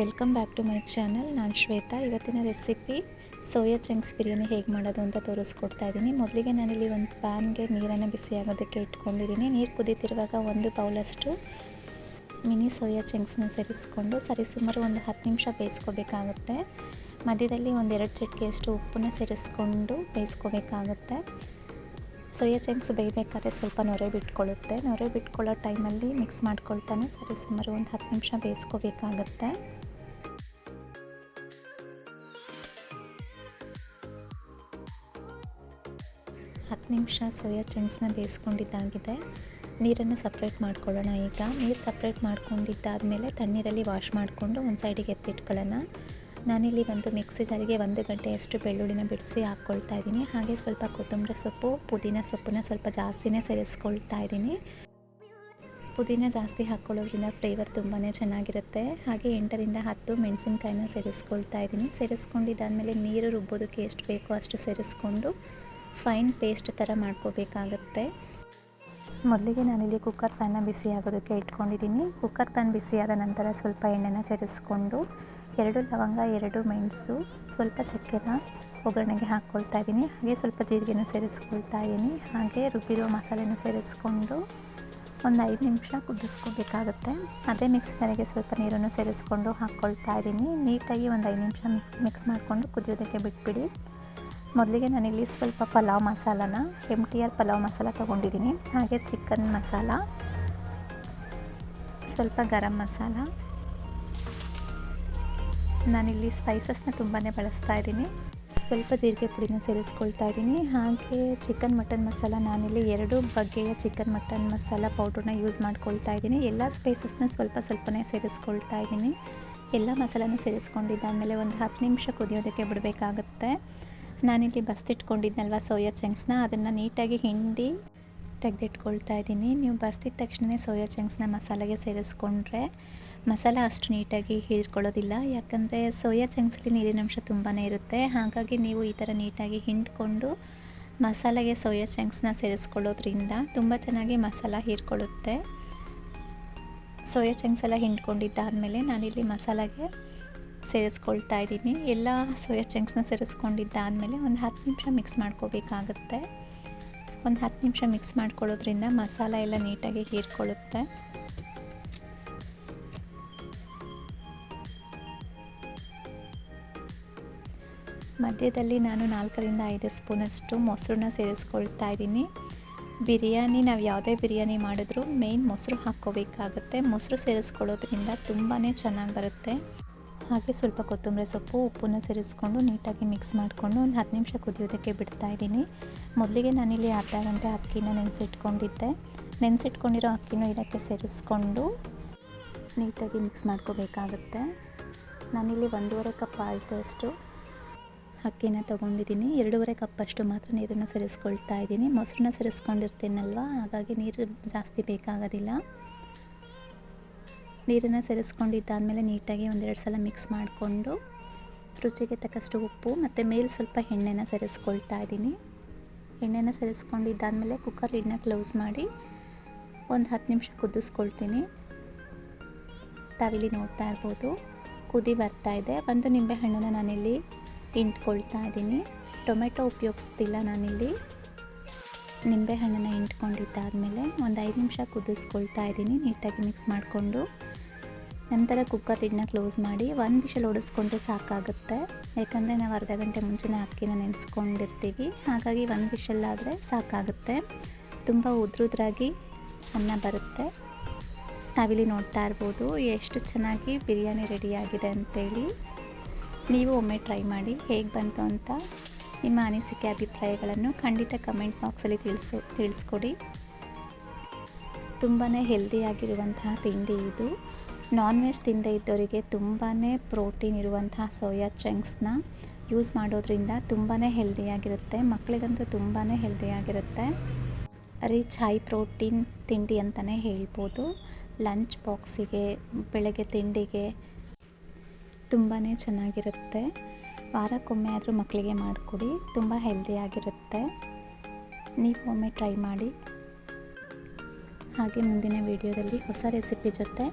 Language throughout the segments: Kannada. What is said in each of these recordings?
Welcome back to my channel. ನಾನು ಶ್ವೇತಾ. ಇವತ್ತಿನ ರೆಸಿಪಿ ಸೋಯಾ ಚಂಕ್ಸ್ ಬಿರಿಯಾನಿ ಹೇಗೆ ಮಾಡೋದು ಅಂತ ತೋರಿಸ್ಕೊಡ್ತಾ ಇದ್ದೀನಿ ಮೊದಲಿಗೆ ನಾನಿಲ್ಲಿ ಒಂದು ಪ್ಯಾನ್ಗೆ ನೀರನ್ನು ಬಿಸಿ ಆಗೋದಕ್ಕೆ ಇಟ್ಕೊಂಡಿದ್ದೀನಿ ನೀರು ಕುದೀತಿರುವಾಗ ಒಂದು ಬೌಲಷ್ಟು ಮಿನಿ ಸೋಯಾ ಚಂಕ್ಸ್ನ ಸೇರಿಸ್ಕೊಂಡು ಸರಿಸುಮಾರು ಒಂದು ಹತ್ತು ನಿಮಿಷ ಬೇಯಿಸ್ಕೋಬೇಕಾಗುತ್ತೆ. ಮಧ್ಯದಲ್ಲಿ ಒಂದು ಎರಡು ಚಿಟಿಕೆಯಷ್ಟು ಉಪ್ಪನ್ನ ಸೇರಿಸ್ಕೊಂಡು ಬೇಯಿಸ್ಕೋಬೇಕಾಗುತ್ತೆ. ಸೋಯಾ ಚಂಕ್ಸ್ ಬೇಯಬೇಕಾದ್ರೆ ಸ್ವಲ್ಪ ನೊರೆ ಬಿಟ್ಕೊಳ್ಳುತ್ತೆ. ನೊರೆ ಬಿಟ್ಕೊಳ್ಳೋ ಟೈಮಲ್ಲಿ ಮಿಕ್ಸ್ ಮಾಡ್ಕೊಳ್ತಾನೆ. ಸರಿ ಸುಮಾರು ಒಂದು ಹತ್ತು ನಿಮಿಷ ಬೇಯಿಸ್ಕೋಬೇಕಾಗತ್ತೆ. ನಿಮಿಷ ಸೋಯಾ ಚಂಕ್ಸ್ನ ಬೇಯಿಸ್ಕೊಂಡಿದ್ದಾಗಿದೆ. ನೀರನ್ನು ಸಪ್ರೇಟ್ ಮಾಡ್ಕೊಳ್ಳೋಣ ಈಗ. ನೀರು ಸಪ್ರೇಟ್ ಮಾಡ್ಕೊಂಡಿದ್ದಾದಮೇಲೆ ತಣ್ಣೀರಲ್ಲಿ ವಾಶ್ ಮಾಡಿಕೊಂಡು ಒಂದು ಸೈಡಿಗೆ ಎತ್ತಿಟ್ಕೊಳ್ಳೋಣ. ನಾನಿಲ್ಲಿ ಒಂದು ಮಿಕ್ಸಿ ಜಾರಿಗೆ ಒಂದು ಗಂಟೆಯಷ್ಟು ಬೆಳ್ಳುಳ್ಳಿನ ಬಿಡಿಸಿ ಹಾಕ್ಕೊಳ್ತಾ ಇದ್ದೀನಿ. ಹಾಗೆ ಸ್ವಲ್ಪ ಕೊತ್ತಂಬರಿ ಸೊಪ್ಪು, ಪುದೀನ ಸೊಪ್ಪನ್ನ ಸ್ವಲ್ಪ ಜಾಸ್ತಿನೇ ಸೇರಿಸ್ಕೊಳ್ತಾ ಇದ್ದೀನಿ. ಪುದೀನ ಜಾಸ್ತಿ ಹಾಕ್ಕೊಳ್ಳೋದ್ರಿಂದ ಫ್ಲೇವರ್ ತುಂಬಾ ಚೆನ್ನಾಗಿರುತ್ತೆ. ಹಾಗೆ ಎಂಟರಿಂದ ಹತ್ತು ಮೆಣಸಿನ್ಕಾಯಿನ ಸೇರಿಸ್ಕೊಳ್ತಾ ಇದ್ದೀನಿ. ಸೇರಿಸ್ಕೊಂಡಿದ್ದಾದಮೇಲೆ ನೀರು ರುಬ್ಬೋದಕ್ಕೆ ಎಷ್ಟು ಬೇಕೋ ಅಷ್ಟು ಸೇರಿಸ್ಕೊಂಡು ಫೈನ್ ಪೇಸ್ಟ್ ಥರ ಮಾಡ್ಕೋಬೇಕಾಗತ್ತೆ. ಮೊದಲಿಗೆ ನಾನಿಲ್ಲಿ ಕುಕ್ಕರ್ ಪ್ಯಾನ್ನ ಬಿಸಿ ಆಗೋದಕ್ಕೆ ಇಟ್ಕೊಂಡಿದ್ದೀನಿ. ಕುಕ್ಕರ್ ಪ್ಯಾನ್ ಬಿಸಿಯಾದ ನಂತರ ಸ್ವಲ್ಪ ಎಣ್ಣೆನ ಸೇರಿಸ್ಕೊಂಡು, ಎರಡು ಲವಂಗ, ಎರಡು ಮೆಣಸು, ಸ್ವಲ್ಪ ಚಕ್ಕೆನ ಒಗ್ಗರಣೆಗೆ ಹಾಕ್ಕೊಳ್ತಾ ಇದ್ದೀನಿ. ಹಾಗೆ ಸ್ವಲ್ಪ ಜೀರಿಗೆನ ಸೇರಿಸ್ಕೊಳ್ತಾ ಇದ್ದೀನಿ. ಹಾಗೆ ರುಬ್ಬಿರೋ ಮಸಾಲೆನ ಸೇರಿಸ್ಕೊಂಡು ಒಂದು ಐದು ನಿಮಿಷ ಕುದಿಸ್ಕೋಬೇಕಾಗುತ್ತೆ. ಅದೇ ಮಿಕ್ಸಿ ಸ್ವಲ್ಪ ನೀರನ್ನು ಸೇರಿಸ್ಕೊಂಡು ಹಾಕ್ಕೊಳ್ತಾ ಇದ್ದೀನಿ. ನೀಟಾಗಿ ಒಂದು ಐದು ನಿಮಿಷ ಮಿಕ್ಸ್ ಮಿಕ್ಸ್ ಮಾಡಿಕೊಂಡು ಕುದಿಯೋದಕ್ಕೆ ಬಿಟ್ಬಿಡಿ. ಮೊದಲಿಗೆ ನಾನಿಲ್ಲಿ ಸ್ವಲ್ಪ pulao ಮಸಾಲನ M T R pulao masala ತೊಗೊಂಡಿದ್ದೀನಿ. ಹಾಗೆ ಚಿಕನ್ ಮಸಾಲ, ಸ್ವಲ್ಪ ಗರಂ ಮಸಾಲ. ನಾನಿಲ್ಲಿ ಸ್ಪೈಸಸ್ನ ತುಂಬಾ ಬಳಸ್ತಾ ಇದ್ದೀನಿ. ಸ್ವಲ್ಪ ಜೀರಿಗೆ ಪುಡಿನ ಸೇರಿಸ್ಕೊಳ್ತಾ ಇದ್ದೀನಿ. ಹಾಗೆ ಚಿಕನ್ ಮಟನ್ ಮಸಾಲ, ನಾನಿಲ್ಲಿ ಎರಡು ಬಗೆಯ ಚಿಕನ್ ಮಟನ್ ಮಸಾಲ ಪೌಡ್ರನ್ನ ಯೂಸ್ ಮಾಡ್ಕೊಳ್ತಾ ಇದ್ದೀನಿ. ಎಲ್ಲ ಸ್ಪೈಸಸ್ನ ಸ್ವಲ್ಪ ಸ್ವಲ್ಪನೇ ಸೇರಿಸ್ಕೊಳ್ತಾ ಇದ್ದೀನಿ. ಎಲ್ಲ ಮಸಾಲನ ಸೇರಿಸ್ಕೊಂಡಿದ್ದಾದಮೇಲೆ ಒಂದು ಹತ್ತು ನಿಮಿಷ ಕುದಿಯೋದಕ್ಕೆ ಬಿಡಬೇಕಾಗುತ್ತೆ. ನಾನಿಲ್ಲಿ ಬಸ್ತಿಟ್ಕೊಂಡಿದ್ನಲ್ವ ಸೋಯಾ ಚಂಕ್ಸ್ನ ಅದನ್ನು ನೀಟಾಗಿ ಹಿಂಡಿ ತೆಗೆದಿಟ್ಕೊಳ್ತಾ ಇದ್ದೀನಿ. ನೀವು ಬಸ್ತಿದ ತಕ್ಷಣ ಸೋಯಾ ಚಂಕ್ಸ್ನ ಮಸಾಲೆಗೆ ಸೇರಿಸ್ಕೊಂಡ್ರೆ ಮಸಾಲ ಅಷ್ಟು ನೀಟಾಗಿ ಹೀರ್ಕೊಳ್ಳೋದಿಲ್ಲ. ಯಾಕಂದರೆ ಸೋಯಾ ಚಂಕ್ಸಲ್ಲಿ ನೀರಿನಂಶ ತುಂಬಾ ಇರುತ್ತೆ. ಹಾಗಾಗಿ ನೀವು ಈ ಥರ ನೀಟಾಗಿ ಹಿಂಡ್ಕೊಂಡು ಮಸಾಲೆಗೆ ಸೋಯಾ ಚಂಕ್ಸ್ನ ಸೇರಿಸ್ಕೊಳ್ಳೋದ್ರಿಂದ ತುಂಬ ಚೆನ್ನಾಗಿ ಮಸಾಲ ಹೀರ್ಕೊಳ್ಳುತ್ತೆ. ಸೋಯಾ ಚಂಕ್ಸ್ ಎಲ್ಲ ಹಿಂಡ್ಕೊಂಡಿದ್ದಾದಮೇಲೆ ನಾನಿಲ್ಲಿ ಮಸಾಲೆಗೆ ಸೇರಿಸ್ಕೊಳ್ತಾ ಇದ್ದೀನಿ. ಎಲ್ಲ ಸೋಯಾ ಚಂಕ್ಸ್ನ ಸೇರಿಸ್ಕೊಂಡಿದ್ದಾದಮೇಲೆ ಒಂದು ಹತ್ತು ನಿಮಿಷ ಮಿಕ್ಸ್ ಮಾಡ್ಕೋಬೇಕಾಗುತ್ತೆ. ಒಂದು ಹತ್ತು ನಿಮಿಷ ಮಿಕ್ಸ್ ಮಾಡ್ಕೊಳ್ಳೋದ್ರಿಂದ ಮಸಾಲ ಎಲ್ಲ ನೀಟಾಗಿ ಹೀರ್ಕೊಳ್ಳುತ್ತೆ. ಮಧ್ಯದಲ್ಲಿ ನಾನು ನಾಲ್ಕರಿಂದ ಐದು ಸ್ಪೂನಷ್ಟು ಮೊಸರನ್ನ ಸೇರಿಸ್ಕೊಳ್ತಾ ಇದ್ದೀನಿ. ಬಿರಿಯಾನಿ, ನಾವು ಯಾವುದೇ ಬಿರಿಯಾನಿ ಮಾಡಿದ್ರೂ ಮೇಯ್ನ್ ಮೊಸರು ಹಾಕ್ಕೋಬೇಕಾಗುತ್ತೆ. ಮೊಸರು ಸೇರಿಸ್ಕೊಳ್ಳೋದ್ರಿಂದ ತುಂಬಾ ಚೆನ್ನಾಗಿ ಬರುತ್ತೆ. ಹಾಗೆ ಸ್ವಲ್ಪ ಕೊತ್ತಂಬರಿ ಸೊಪ್ಪು, ಉಪ್ಪನ್ನು ಸೇರಿಸ್ಕೊಂಡು ನೀಟಾಗಿ ಮಿಕ್ಸ್ ಮಾಡಿಕೊಂಡು ಒಂದು ಹತ್ತು ನಿಮಿಷ ಕುದಿಯೋದಕ್ಕೆ ಬಿಡ್ತಾ ಇದ್ದೀನಿ. ಮೊದಲಿಗೆ ನಾನಿಲ್ಲಿ ಅರ್ಧ ಗಂಟೆ ಅಕ್ಕಿನ ನೆನೆಸಿಟ್ಕೊಂಡಿದ್ದೆ. ನೆನೆಸಿಟ್ಕೊಂಡಿರೋ ಅಕ್ಕಿನೂ ಇದಕ್ಕೆ ಸೇರಿಸ್ಕೊಂಡು ನೀಟಾಗಿ ಮಿಕ್ಸ್ ಮಾಡ್ಕೋಬೇಕಾಗುತ್ತೆ. ನಾನಿಲ್ಲಿ ಒಂದೂವರೆ ಕಪ್ ಆಳ್ತಷ್ಟು ಅಕ್ಕಿನ ತೊಗೊಂಡಿದ್ದೀನಿ. ಎರಡೂವರೆ ಕಪ್ಪಷ್ಟು ಮಾತ್ರ ನೀರನ್ನು ಸೇರಿಸ್ಕೊಳ್ತಾ ಇದ್ದೀನಿ. ಮೊಸರನ್ನ ಸೇರಿಸ್ಕೊಂಡಿರ್ತೀನಲ್ವ? ಹಾಗಾಗಿ ನೀರು ಜಾಸ್ತಿ ಬೇಕಾಗೋದಿಲ್ಲ. ನೀರನ್ನು ಸೇರಿಸ್ಕೊಂಡಿದ್ದಾದಮೇಲೆ ನೀಟಾಗಿ ಒಂದೆರಡು ಸಲ ಮಿಕ್ಸ್ ಮಾಡಿಕೊಂಡು ರುಚಿಗೆ ತಕ್ಕಷ್ಟು ಉಪ್ಪು ಮತ್ತು ಮೇಲೆ ಸ್ವಲ್ಪ ಎಣ್ಣೆನ ಸೇರಿಸ್ಕೊಳ್ತಾ ಇದ್ದೀನಿ. ಎಣ್ಣೆನ ಸೇರಿಸ್ಕೊಂಡಿದ್ದಾದಮೇಲೆ ಕುಕ್ಕರ್ ಲಿಡ್ನ ಕ್ಲೋಸ್ ಮಾಡಿ ಒಂದು ಹತ್ತು ನಿಮಿಷ ಕುದಿಸ್ಕೊಳ್ತೀನಿ. ತಾವಿಲಿ ನೋಡ್ತಾ ಇರ್ಬೋದು, ಕುದಿ ಬರ್ತಾ ಇದೆ. ಒಂದು ನಿಂಬೆಹಣ್ಣನ್ನು ನಾನಿಲ್ಲಿ ಇಂಟ್ಕೊಳ್ತಾ ಇದ್ದೀನಿ. ಟೊಮೆಟೊ ಉಪಯೋಗಿಸ್ತಿಲ್ಲ ನಾನಿಲ್ಲಿ. ನಿಂಬೆಹಣ್ಣನ್ನು ಇಂಟ್ಕೊಂಡಿದ್ದಾದಮೇಲೆ ಒಂದು ಐದು ನಿಮಿಷ ಕುದಿಸ್ಕೊಳ್ತಾ ಇದ್ದೀನಿ, ನೀಟಾಗಿ ಮಿಕ್ಸ್ ಮಾಡಿಕೊಂಡು. ನಂತರ ಕುಕ್ಕರ್ ಇಡ್ನ ಕ್ಲೋಸ್ ಮಾಡಿ ಒಂದು ವಿಷಲ್ ಓಡಿಸ್ಕೊಂಡ್ರೆ ಸಾಕಾಗುತ್ತೆ. ಯಾಕಂದರೆ ನಾವು ಅರ್ಧ ಗಂಟೆ ಮುಂಚೆನೇ ಅಕ್ಕಿನ ನೆನೆಸ್ಕೊಂಡಿರ್ತೀವಿ. ಹಾಗಾಗಿ ಒಂದು ವಿಷಲ್ಲಾದರೆ ಸಾಕಾಗುತ್ತೆ. ತುಂಬ ಉದ್ರುದ್ರಾಗಿ ಅನ್ನ ಬರುತ್ತೆ. ತಾವಿಲ್ಲಿ ನೋಡ್ತಾ ಇರ್ಬೋದು ಎಷ್ಟು ಚೆನ್ನಾಗಿ ಬಿರಿಯಾನಿ ರೆಡಿಯಾಗಿದೆ ಅಂತೇಳಿ. ನೀವು ಒಮ್ಮೆ ಟ್ರೈ ಮಾಡಿ ಹೇಗೆ ಬಂತು ಅಂತ ನಿಮ್ಮ ಅನಿಸಿಕೆ ಅಭಿಪ್ರಾಯಗಳನ್ನು ಖಂಡಿತ ಕಮೆಂಟ್ ಬಾಕ್ಸಲ್ಲಿ ತಿಳಿಸು, ತಿಳಿಸ್ಕೊಡಿ. ತುಂಬಾ ಹೆಲ್ದಿಯಾಗಿರುವಂತಹ ತಿಂಡಿ ಇದು. ನಾನ್ ವೆಜ್ ತಿಂದೇ ಇದ್ದವರಿಗೆ ತುಂಬಾ ಪ್ರೋಟೀನ್ ಇರುವಂತಹ ಸೋಯಾ ಚಂಕ್ಸ್ನ ಯೂಸ್ ಮಾಡೋದ್ರಿಂದ ತುಂಬಾ ಹೆಲ್ದಿಯಾಗಿರುತ್ತೆ. ಮಕ್ಕಳಿಗಂತೂ ತುಂಬಾ ಹೆಲ್ದಿಯಾಗಿರುತ್ತೆ. ರಿಚ್, ಹೈ ಪ್ರೋಟೀನ್ ತಿಂಡಿ ಅಂತಲೇ ಹೇಳ್ಬೋದು. ಲಂಚ್ ಬಾಕ್ಸಿಗೆ, ಬೆಳಗ್ಗೆ ತಿಂಡಿಗೆ ತುಂಬಾ ಚೆನ್ನಾಗಿರುತ್ತೆ. ವಾರಕ್ಕೊಮ್ಮೆ ಆದರೂ ಮಕ್ಕಳಿಗೆ ಮಾಡಿಕೊಡಿ, ತುಂಬ ಹೆಲ್ದಿಯಾಗಿರುತ್ತೆ ನೀವು ಒಮ್ಮೆ ಟ್ರೈ ಮಾಡಿ. ಹಾಗೆ ಮುಂದಿನ ವೀಡಿಯೋದಲ್ಲಿ ಹೊಸ ರೆಸಿಪಿ ಜೊತೆ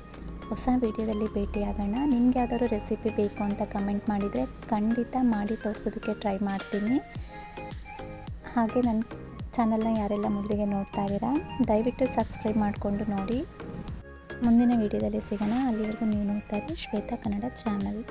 ಹೊಸ ವಿಡಿಯೋದಲ್ಲಿ ಭೇಟಿಯಾಗೋಣ. ನಿಮ್ಗೆ ಯಾವ್ದಾದ್ರು ರೆಸಿಪಿ ಬೇಕು ಅಂತ ಕಮೆಂಟ್ ಮಾಡಿದರೆ ಖಂಡಿತ ಮಾಡಿ ತೋರಿಸೋದಕ್ಕೆ ಟ್ರೈ ಮಾಡ್ತೀನಿ. ಹಾಗೆ ನನ್ನ ಚಾನಲ್ನ ಯಾರೆಲ್ಲ ಮೊದಲಿಗೆ ನೋಡ್ತಾ ಇದ್ದೀರಾ, ದಯವಿಟ್ಟು ಸಬ್ಸ್ಕ್ರೈಬ್ ಮಾಡಿಕೊಂಡು ನೋಡಿ. ಮುಂದಿನ ವಿಡಿಯೋದಲ್ಲಿ ಸಿಗೋಣ. ಅಲ್ಲಿವರೆಗೂ ನೀವು ನೋಡ್ತಾ ಇರಿ ಶ್ವೇತಾ ಕನ್ನಡ ಚಾನಲ್